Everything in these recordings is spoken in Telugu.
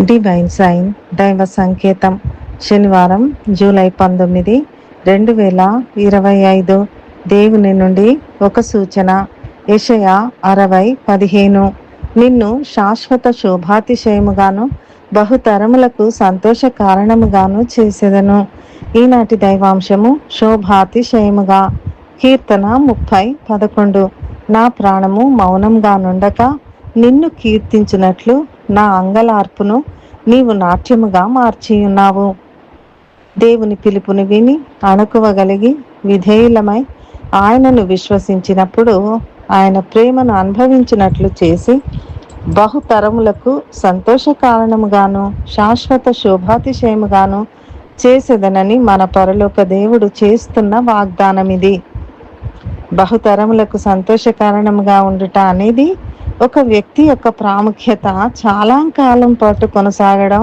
డివైన్ సైన్ దైవ సంకేతం. శనివారం జూలై పంతొమ్మిది రెండు వేల ఇరవై ఐదు. దేవుని నుండి ఒక సూచన. యషయ అరవై పదిహేను. నిన్ను శాశ్వత శోభాతిశయముగాను బహుతరములకు సంతోష కారణముగాను చేసేదను. ఈనాటి దైవాంశము శోభాతిశయముగా. కీర్తన ముప్పై పదకొండు. నా ప్రాణము మౌనంగా నుండక నిన్ను కీర్తించినట్లు నా అంగలార్పును నీవు నాట్యముగా మార్చియున్నావు. దేవుని పిలుపుని విని అణకువగలిగి విధేయులమై ఆయనను విశ్వసించినప్పుడు ఆయన ప్రేమను అనుభవించినట్లు చేసి బహుతరములకు సంతోష కారణముగాను శాశ్వత శోభాతిశయముగాను చేసేదనని మన పరలోక దేవుడు చేస్తున్న వాగ్దానం ఇది బహుతరములకు సంతోష కారణముగా ఉండుట అనేది ఒక వ్యక్తి యొక్క ప్రాముఖ్యత చాలా కాలం పాటు కొనసాగడం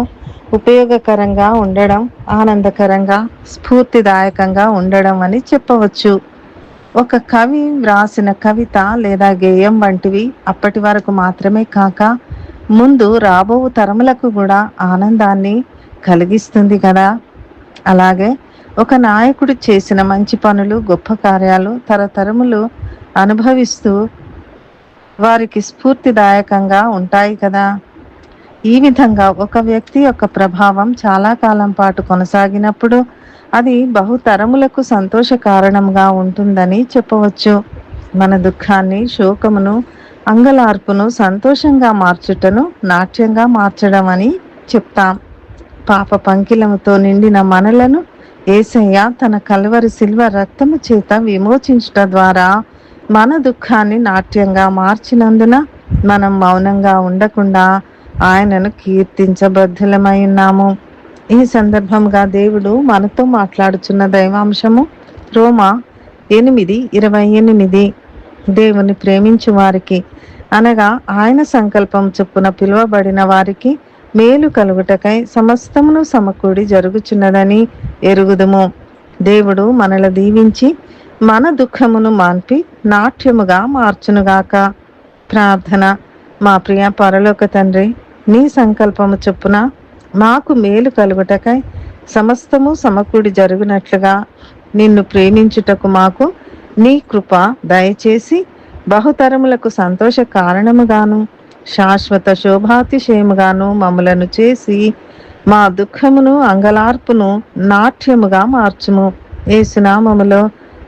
ఉపయోగకరంగా ఉండడం ఆనందకరంగా స్ఫూర్తిదాయకంగా ఉండడం అని చెప్పవచ్చు. ఒక కవి వ్రాసిన కవిత లేదా గేయం వంటివి అప్పటి వరకు మాత్రమే కాక ముందు రాబో తరములకు కూడా ఆనందాన్ని కలిగిస్తుంది కదా. అలాగే ఒక నాయకుడు చేసిన మంచి పనులు గొప్ప కార్యాలు తరతరములు అనుభవిస్తూ వారికి స్ఫూర్తిదాయకంగా ఉంటాయి కదా. ఈ విధంగా ఒక వ్యక్తి యొక్క ప్రభావం చాలా కాలం పాటు కొనసాగినప్పుడు అది బహుతరములకు సంతోష కారణంగా ఉంటుందని చెప్పవచ్చు. మన దుఃఖాన్ని శోకమును అంగలార్పును సంతోషంగా మార్చుటను నాట్యంగా మార్చడం అని చెప్తాం. పాప పంకిలముతో నిండిన మనలను ఏసయ్య తన కలవరి శిల్వ రక్తము చేత విమోచించుట ద్వారా మన దుఃఖాన్ని నాట్యంగా మార్చినందున మనం మౌనంగా ఉండకుండా ఆయనను కీర్తించబద్ధులమై ఉన్నాము. ఈ సందర్భంగా దేవుడు మనతో మాట్లాడుచున్న దైవాంశము రోమా ఎనిమిది ఇరవై ఎనిమిది. దేవుని ప్రేమించు వారికి అనగా ఆయన సంకల్పం చొప్పున పిలువబడిన వారికి మేలు కలుగుటకై సమస్తమును సమకూడి జరుగుచున్నదని ఎరుగుదుము. దేవుడు మనల దీవించి మన దుఃఖమును మాన్పి నాట్యముగా మార్చునుగాక. ప్రార్థన. మా ప్రియ పరలోక తండ్రి నీ సంకల్పము చొప్పున మాకు మేలు కలుగుటకై సమస్తము సమకూడి జరుగునట్లుగా నిన్ను ప్రేమించుటకు మాకు నీ కృప దయచేసి బహుతరములకు సంతోష కారణముగాను శాశ్వత శోభాతిశయముగాను మమ్మలను చేసి మా దుఃఖమును అంగలార్పును నాట్యముగా మార్చుము. ఏసునామములో